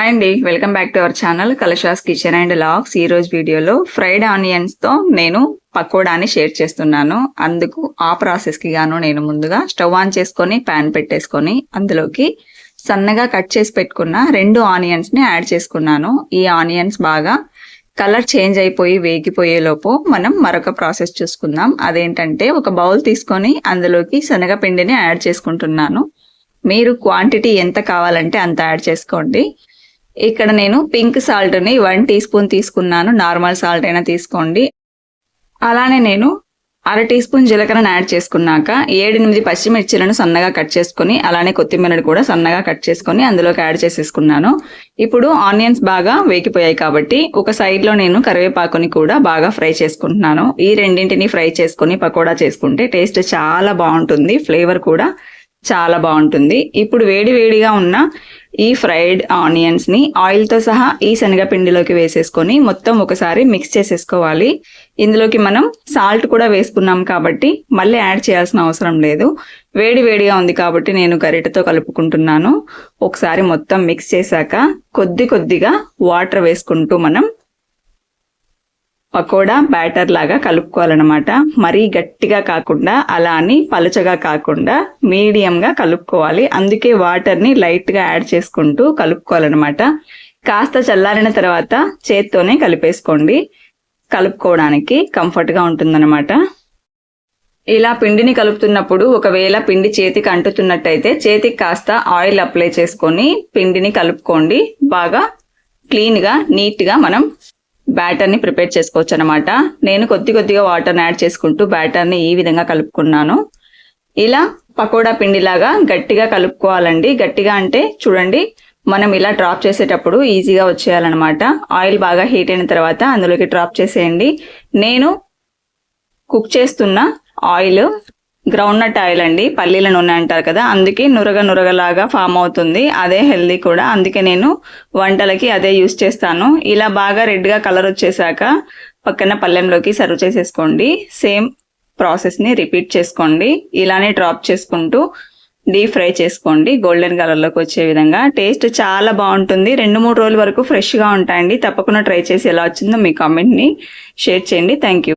Hi అండి welcome back to our channel Kalasha's kitchen and logs ఈరోజు వీడియోలో ఫ్రైడ్ ఆనియన్స్తో నేను పకోడాని షేర్ చేస్తున్నాను. అందుకు ఆ ప్రాసెస్కి గాను నేను ముందుగా స్టవ్ ఆన్ చేసుకొని పాన్ పెట్టేసుకొని అందులోకి సన్నగా కట్ చేసి పెట్టుకున్న రెండు ఆనియన్స్ని యాడ్ చేసుకున్నాను. ఈ ఆనియన్స్ బాగా కలర్ చేంజ్ అయిపోయి వేగిపోయేలోపు మనం మరొక ప్రాసెస్ చూసుకుందాం. అదేంటంటే ఒక బౌల్ తీసుకొని అందులోకి శనగపిండిని యాడ్ చేసుకుంటున్నాను. మీరు క్వాంటిటీ ఎంత కావాలంటే అంత యాడ్ చేసుకోండి. ఇక్కడ నేను పింక్ సాల్ట్ని వన్ టీ స్పూన్ తీసుకున్నాను. నార్మల్ సాల్ట్ అయినా తీసుకోండి. అలానే నేను అర టీ స్పూన్ జీలకర్రను యాడ్ చేసుకున్నాక ఏడెనిమిది పచ్చిమిర్చిలను సన్నగా కట్ చేసుకొని అలానే కొత్తిమీరను కూడా సన్నగా కట్ చేసుకొని అందులోకి యాడ్ చేసేసుకున్నాను. ఇప్పుడు ఆనియన్స్ బాగా వేగిపోయాయి కాబట్టి ఒక సైడ్లో నేను కరివేపాకుని కూడా బాగా ఫ్రై చేసుకుంటున్నాను. ఈ రెండింటిని ఫ్రై చేసుకుని పకోడా చేసుకుంటే టేస్ట్ చాలా బాగుంటుంది. ఫ్లేవర్ కూడా చాలా బాగుంటుంది. ఇప్పుడు వేడి వేడిగా ఉన్న ఈ ఫ్రైడ్ ఆనియన్స్ని ఆయిల్తో సహా ఈ శనగపిండిలోకి వేసేసుకొని మొత్తం ఒకసారి మిక్స్ చేసేసుకోవాలి. ఇందులోకి మనం సాల్ట్ కూడా వేసుకున్నాం కాబట్టి మళ్ళీ యాడ్ చేయాల్సిన అవసరం లేదు. వేడి వేడిగా ఉంది కాబట్టి నేను గరిటతో కలుపుకుంటున్నాను. ఒకసారి మొత్తం మిక్స్ చేశాక కొద్ది కొద్దిగా వాటర్ వేసుకుంటూ మనం పకోడా బ్యాటర్ లాగా కలుపుకోవాలన్నమాట. మరీ గట్టిగా కాకుండా అలా అని పలుచగా కాకుండా మీడియంగా కలుపుకోవాలి. అందుకే వాటర్ని లైట్గా యాడ్ చేసుకుంటూ కలుపుకోవాలన్నమాట. కాస్త చల్లారిన తర్వాత చేత్తోనే కలిపేసుకోండి. కలుపుకోవడానికి కంఫర్ట్గా ఉంటుందన్నమాట. ఇలా పిండిని కలుపుతున్నప్పుడు ఒకవేళ పిండి చేతికి అంటుతున్నట్టయితే చేతికి కాస్త ఆయిల్ అప్లై చేసుకొని పిండిని కలుపుకోండి. బాగా క్లీన్గా నీట్గా మనం బ్యాటర్ని ప్రిపేర్ చేసుకోవచ్చు అనమాట నేను కొద్ది కొద్దిగా వాటర్ని యాడ్ చేసుకుంటూ బ్యాటర్ని ఈ విధంగా కలుపుకున్నాను. ఇలా పకోడా పిండిలాగా గట్టిగా కలుపుకోవాలండి. గట్టిగా అంటే చూడండి మనం ఇలా డ్రాప్ చేసేటప్పుడు ఈజీగా వచ్చేయాలన్నమాట. ఆయిల్ బాగా హీట్ అయిన తర్వాత అందులోకి డ్రాప్ చేసేయండి. నేను కుక్ చేస్తున్న ఆయిల్ గ్రౌండ్ నట్ ఆయిల్ అండి పల్లీల నూనె అంటారు కదా అందుకే నురగ నురగలాగా ఫామ్ అవుతుంది అదే హెల్దీ కూడా. అందుకే నేను వంటలకి అదే యూస్ చేస్తాను. ఇలా బాగా రెడ్గా కలర్ వచ్చేసాక పక్కన పల్లెంలోకి సర్వ్ చేసేసుకోండి. సేమ్ ప్రాసెస్ని రిపీట్ చేసుకోండి. ఇలానే డ్రాప్ చేసుకుంటూ డీప్ ఫ్రై చేసుకోండి. గోల్డెన్ కలర్లోకి వచ్చే విధంగా. టేస్ట్ చాలా బాగుంటుంది. రెండు మూడు రోజుల వరకు ఫ్రెష్గా ఉంటాయండి. తప్పకుండా ట్రై చేసి ఎలా వచ్చిందో మీ కామెంట్ని షేర్ చేయండి. Thank you